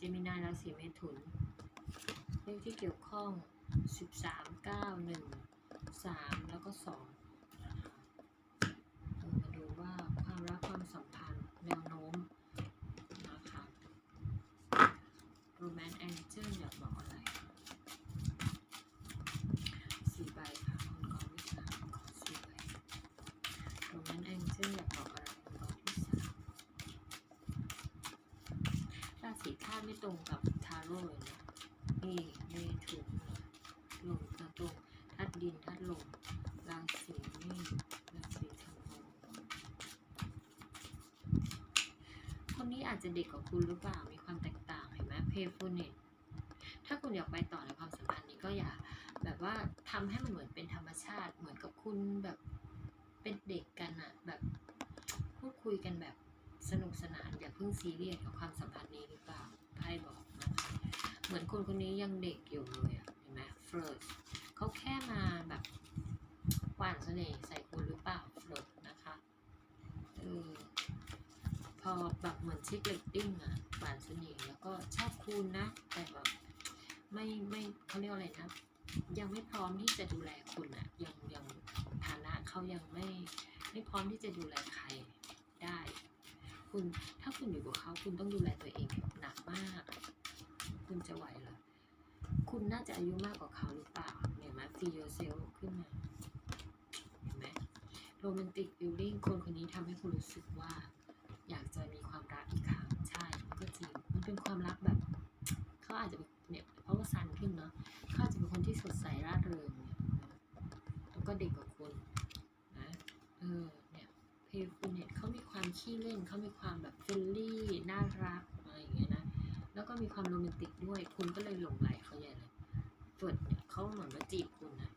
เจมินายราศีเมถุนเลขที่เกี่ยวข้อง 13 9 1 3 แล้วก็ 2นะคะเออมาดูว่าความรักความสัมพันธ์แนวโน้มนะคะโรแมนต์แองเจิลอยากบอกอะไรสี่ใบค่ะคนกองที่สามขอสี่ใบโรแมนต์แองเจิลอยากบอกอะไรคนกองที่สามราศีธาตุไม่ต รงกับทาโร่เลยนะนี่เมถุนลมนะตรงธาตุดินธาตุลมราศีนี่ราศีธนูคนนี้อาจจะเด็กกว่าคุณหรือเปล่ามีความแตกต่างเห็นไหมเพย์ฟูเนตถ้าคุณอยากไปต่อในความสัมพันธ์นี้ก็อย่าแบบว่าทำให้มันเหมือนเป็นธรรมชาติเหมือนกับคุณแบบเป็นเด็กกันอะแบบพูดคุยกันแบบสนุกสนานอย่าเพิ่งซีเรียสกับความสัมพันธ์นี้หรือเปล่า ไพ่บอกนะคะเหมือนคนคนนี้ยังเด็กอยู่เลยเห็นไหมเฟิร์สเขาแค่มาแบบหวานเสน่ห์ใส่คุณหรือเปล่าเฟิร์สนะคะเออพอแบบเหมือนเช็คเลตติ้งอะหวานเสน่ห์แล้วก็ชอบคุณนะ แต่แบบไม่ไม่เขาเรียกอะไรนะ ยังไม่พร้อมที่จะดูแลคุณอะยังยังฐานะเขายังไม่ไม่พร้อมที่จะดูแลใคร คุณถ้าคุณอยู่กับเขาคุณต้องดูแลตัวเองหนักมาก คุณจะไหวเหรอคุณน่าจะอายุมากกว่าเขาหรือเปล่าเห็นไหมฟีโยเซลขึ้นมาเห็นไหมโรแมนติก e ิ e ลิ่งคนคนนี้ทำให้คุณรู้สึกว่า อยากจะมีความรักอีกครั้งใช่ก็จริงมันเป็นความรักแบบเขาอาจจะเนเนี่ยเพราะว่าซันขึ้นเนาะเขาอาจจะเป็นคนที่สดใสร่าเริงเนี่ยแล้วก็เด็กกว่าคุณนะเออ เนี่ยเพย์ฟูเนตเขามีความขี้เล่นเขามีความแบบเฟรนลี่น่ารักอะไรอย่างเงี้ยนะแล้วก็มีความโรแมนติกด้วย คุณก็เลยหลงไหลเขาใหญ่เลยเนี่ยเขาเหมือนว่าจีบคุณนะ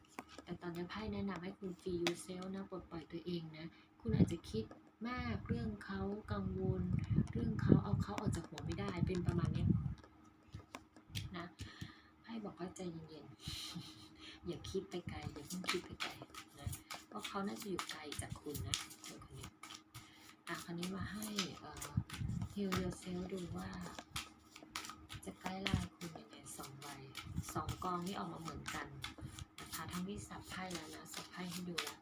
แต่ตอนนี้ไพ่แนะนำให้คุณฟรียูเซลนะปลดปล่อยตัวเองนะคุณอาจจะคิดมากเรื่องเขากังวล เรื่องเขาเอาเขาออกจากหัวไม่ได้เป็นประมาณนี้นะไพ่บอกว่าใจเย็นๆอย่าคิดไปไกลอย่าเพิ่งคิดไปไกลนะเพราะเขาน่าจะอยู่ไกลจากคุณนะ คราวนี้มาให้เอ่อฮิลเยเซลดูว่า จะใกล้ไลน์คุณยังไงสองใบสองกองที่ออกมาเหมือนกันนะคะทั้งที่สับไพ่แล้วนะสับไพ่ให้ดูแล้ว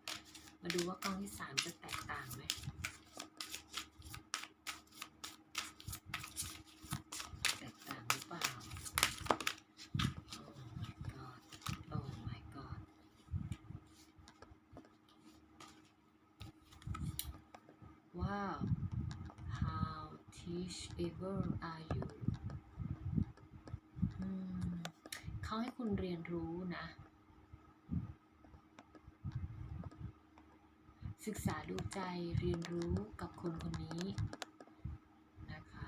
มาดูว่ากองที่สามจะแตกต่างไหมแตกต่างหรือเปล่า Oh my god Oh my god ว้า How teachable are you อืมเขาให้คุณเรียนรู้นะ ศึกษาดูใจเรียนรู้กับคนคนนี้นะคะ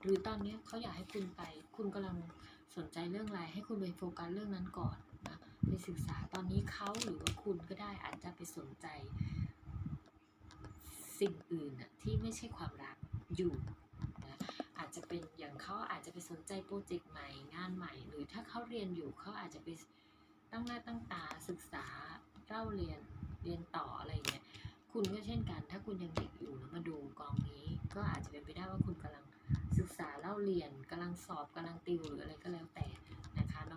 หรือตอนนี้เขาอยากให้คุณไป คุณกำลังสนใจเรื่องอะไร ให้คุณไปโฟกัสเรื่องนั้นก่อนนะ ไปศึกษาตอนนี้เขาหรือว่าคุณก็ได้อาจจะไปสนใจ สิ่งอื่นน่ะที่ไม่ใช่ความรักอยู่นะอาจจะเป็นอย่างเขาอาจจะไปสนใจโปรเจกต์ใหม่งานใหม่ หรือถ้าเขาเรียนอยู่เขาอาจจะไปตั้งหน้าตั้งตาศึกษาเล่าเรียนเรียนต่ออะไรอย่างเงี้ยคุณก็เช่นกัน ถ้าคุณยังเด็กอยู่แล้วมาดูกองนี้ ก็อาจจะเป็นไปได้ว่าคุณกำลังศึกษาเล่าเรียนกำลังสอบกำลังติวหรืออะไรก็แล้วแต่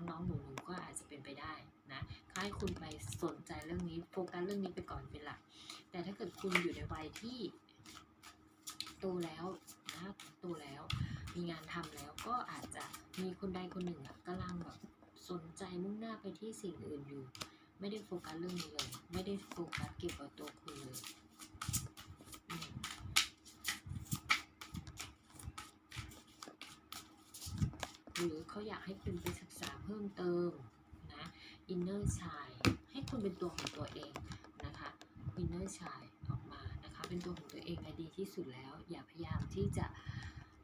น้องๆหนูๆก็อาจจะเป็นไปได้นะขาให้คุณไปสนใจเรื่องนี้โฟกัสเรื่องนี้ไปก่อนเป็นหลัก แต่ถ้าเกิดคุณอยู่ในวัยที่โตแล้วนะโตแล้ว มีงานทำแล้วก็อาจจะมีคนใดคนหนึ่งอะกำลังแบบสนใจมุ่งหน้าไปที่สิ่งอื่นอยู่ ไม่ได้โฟกัสเรื่องนี้เลย ไม่ได้โฟกัสเกี่ยวกับตัวคุณเลย หรือเขาอยากให้คุณไปศึกษาเพิ่มเติมนะอินเนอร์ชายให้คุณเป็นตัวของตัวเองนะคะอินเนอร์ชายออกมานะคะเป็นตัวของตัวเองดีที่สุดแล้ว อย่าพยายามที่จะ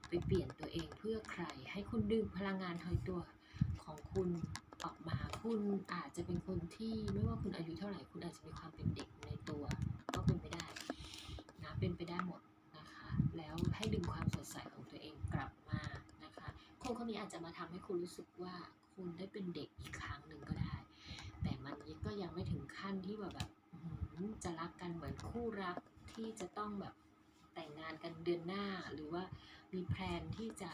ไปเปลี่ยนตัวเองเพื่อใคร ให้คุณดึงพลังงานทอยตัวของคุณออกมาคุณอาจจะเป็นคนที่ไม่ว่าคุณอายุเท่าไหร่คุณอาจจะมีความเป็นเด็กในตัว ก็เป็นไปได้นะเป็นไปได้หมด คนคนนี้อาจจะมาทำให้คุณรู้สึกว่าคุณได้เป็นเด็กอีกครั้งหนึ่งก็ได้ แต่มันก็ยังไม่ถึงขั้นที่แบบแบบจะรักกันเหมือนคู่รักที่จะต้องแบบแต่งงานกันเดือนหน้า หรือว่ามีแพลนที่จะ